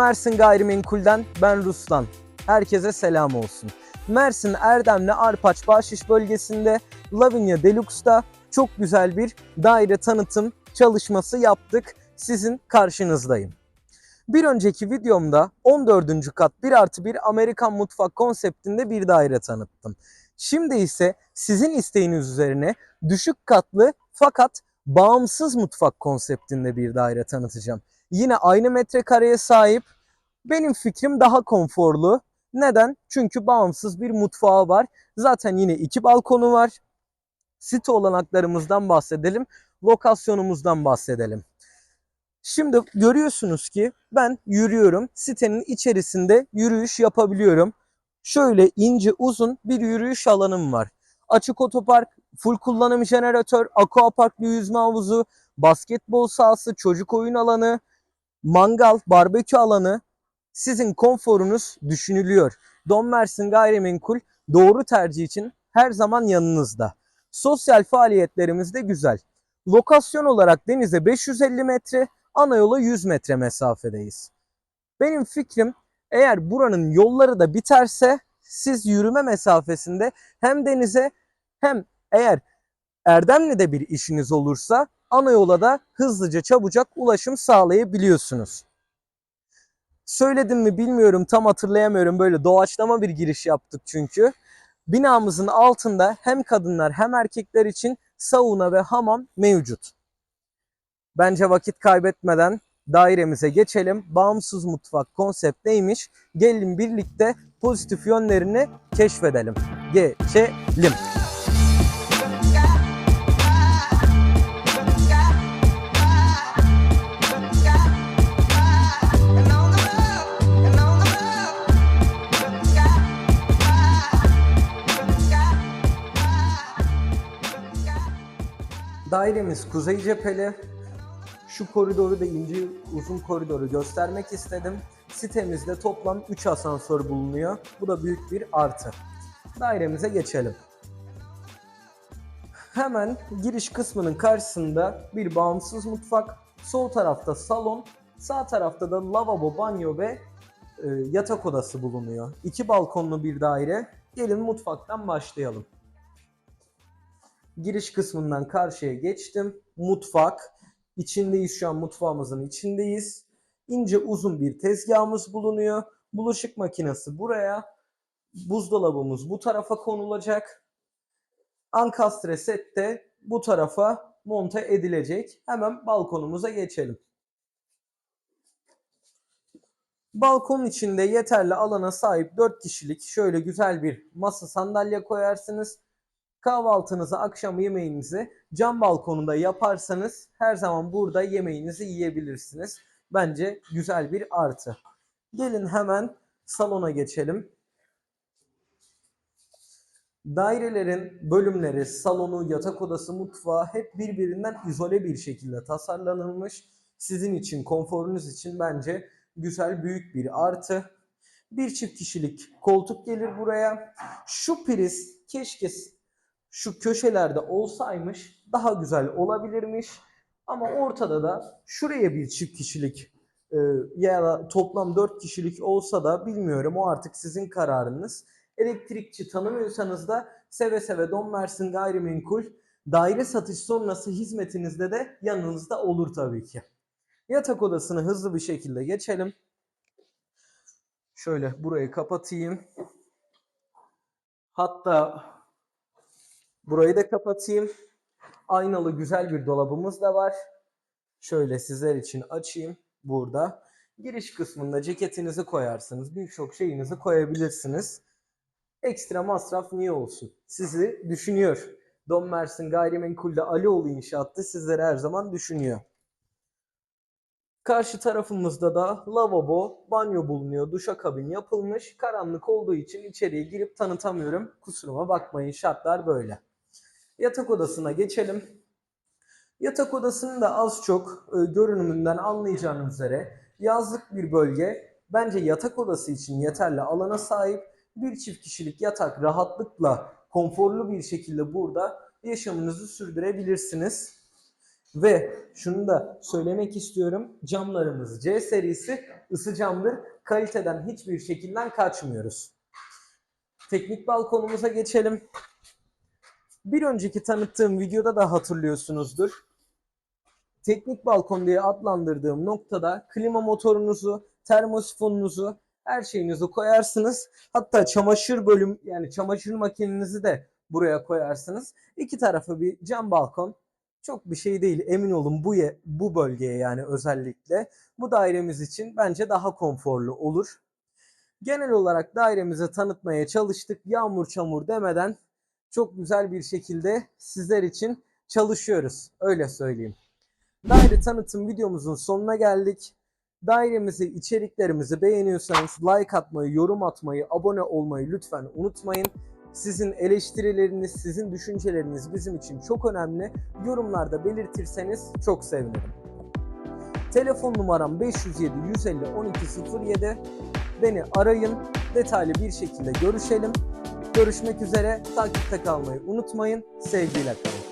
Mersin Gayrimenkul'den ben Ruslan. Herkese selam olsun. Mersin Erdemli Arpaç Bahşiş bölgesinde Lavinia Deluxe'da çok güzel bir daire tanıtım çalışması yaptık. Sizin karşınızdayım. Bir önceki videomda 14. kat 1 artı 1 Amerikan mutfak konseptinde bir daire tanıttım. Şimdi ise sizin isteğiniz üzerine düşük katlı fakat bağımsız mutfak konseptinde bir daire tanıtacağım. Yine aynı metrekareye sahip. Benim fikrim daha konforlu. Neden? Çünkü bağımsız bir mutfağı var. Zaten yine iki balkonu var. Site olanaklarımızdan bahsedelim. Lokasyonumuzdan bahsedelim. Şimdi görüyorsunuz ki ben yürüyorum. Sitenin içerisinde yürüyüş yapabiliyorum. Şöyle ince uzun bir yürüyüş alanım var. Açık otopark, full kullanım jeneratör, aquapark bir yüzme havuzu, basketbol sahası, çocuk oyun alanı, mangal, barbekü alanı sizin konforunuz düşünülüyor. Don Mersin Gayrimenkul doğru tercih için her zaman yanınızda. Sosyal faaliyetlerimiz de güzel. Lokasyon olarak denize 550 metre, ana yola 100 metre mesafedeyiz. Benim fikrim eğer buranın yolları da biterse siz yürüme mesafesinde hem denize hem eğer Erdemli'de bir işiniz olursa ana yola da hızlıca çabucak ulaşım sağlayabiliyorsunuz. Söyledim mi bilmiyorum tam hatırlayamıyorum böyle doğaçlama bir giriş yaptık çünkü. Binamızın altında hem kadınlar hem erkekler için sauna ve hamam mevcut. Bence vakit kaybetmeden dairemize geçelim. Bağımsız mutfak konsept neymiş? Gelin birlikte pozitif yönlerini keşfedelim. Geçelim. Dairemiz kuzey cepheli. Şu koridoru da ince uzun koridoru göstermek istedim. Sitemizde toplam 3 asansör bulunuyor. Bu da büyük bir artı. Dairemize geçelim. Hemen giriş kısmının karşısında bir bağımsız mutfak, sol tarafta salon, sağ tarafta da lavabo, banyo ve e, yatak odası bulunuyor. İki balkonlu bir daire. Gelin mutfaktan başlayalım. Giriş kısmından karşıya geçtim. Mutfak. İçindeyiz şu an mutfağımızın içindeyiz. İnce uzun bir tezgahımız bulunuyor. Bulaşık makinesi buraya. Buzdolabımız bu tarafa konulacak. Ankastre set de bu tarafa monte edilecek. Hemen balkonumuza geçelim. Balkon içinde yeterli alana sahip 4 kişilik şöyle güzel bir masa sandalye koyarsınız. Kahvaltınızı, akşam yemeğinizi cam balkonunda yaparsanız her zaman burada yemeğinizi yiyebilirsiniz. Bence güzel bir artı. Gelin hemen salona geçelim. Dairelerin bölümleri, salonu, yatak odası, mutfağı hep birbirinden izole bir şekilde tasarlanılmış. Sizin için, konforunuz için bence güzel, büyük bir artı. Bir çift kişilik koltuk gelir buraya. Şu priz keşke şu köşelerde olsaymış daha güzel olabilirmiş. Ama ortada da şuraya bir çift kişilik e, ya da toplam 4 kişilik olsa da bilmiyorum o artık sizin kararınız. Elektrikçi tanımıyorsanız da seve seve Don Mersin Gayrimenkul daire satış sonrası hizmetinizde de yanınızda olur tabii ki. Yatak odasını hızlı bir şekilde geçelim. Şöyle burayı kapatayım. Hatta burayı da kapatayım. Aynalı güzel bir dolabımız da var. Şöyle sizler için açayım burada. Giriş kısmında ceketinizi koyarsınız. Birçok şeyinizi koyabilirsiniz. Ekstra masraf niye olsun? Sizi düşünüyor. Don Mersin Gayrimenkul'de Alioğlu İnşaat'ta sizleri her zaman düşünüyor. Karşı tarafımızda da lavabo, banyo bulunuyor. Duşakabin yapılmış. Karanlık olduğu için içeriye girip tanıtamıyorum. Kusuruma bakmayın şartlar böyle. Yatak odasına geçelim. Yatak odasının da az çok e, görünümünden anlayacağınız üzere yazlık bir bölge. Bence yatak odası için yeterli alana sahip. Bir çift kişilik yatak rahatlıkla konforlu bir şekilde burada yaşamınızı sürdürebilirsiniz. Ve şunu da söylemek istiyorum. Camlarımız C serisi ısı camdır. Kaliteden hiçbir şekilde kaçmıyoruz. Teknik balkonumuza geçelim. Bir önceki tanıttığım videoda da hatırlıyorsunuzdur. Teknik balkon diye adlandırdığım noktada klima motorunuzu, termosifonunuzu, her şeyinizi koyarsınız. Hatta çamaşır bölüm yani çamaşır makinenizi de buraya koyarsınız. İki tarafı bir cam balkon. Çok bir şey değil emin olun bu ye, bu bölgeye yani özellikle bu dairemiz için bence daha konforlu olur. Genel olarak dairemizi tanıtmaya çalıştık. Yağmur çamur demeden çok güzel bir şekilde sizler için çalışıyoruz. Öyle söyleyeyim. Daire tanıtım videomuzun sonuna geldik. Dairemizi, içeriklerimizi beğeniyorsanız like atmayı, yorum atmayı, abone olmayı lütfen unutmayın. Sizin eleştirileriniz, sizin düşünceleriniz bizim için çok önemli. Yorumlarda belirtirseniz çok sevinirim. Telefon numaram 507 150 1207. Beni arayın. Detaylı bir şekilde görüşelim. Görüşmek üzere. Takipte kalmayı unutmayın. Sevgiyle kalın.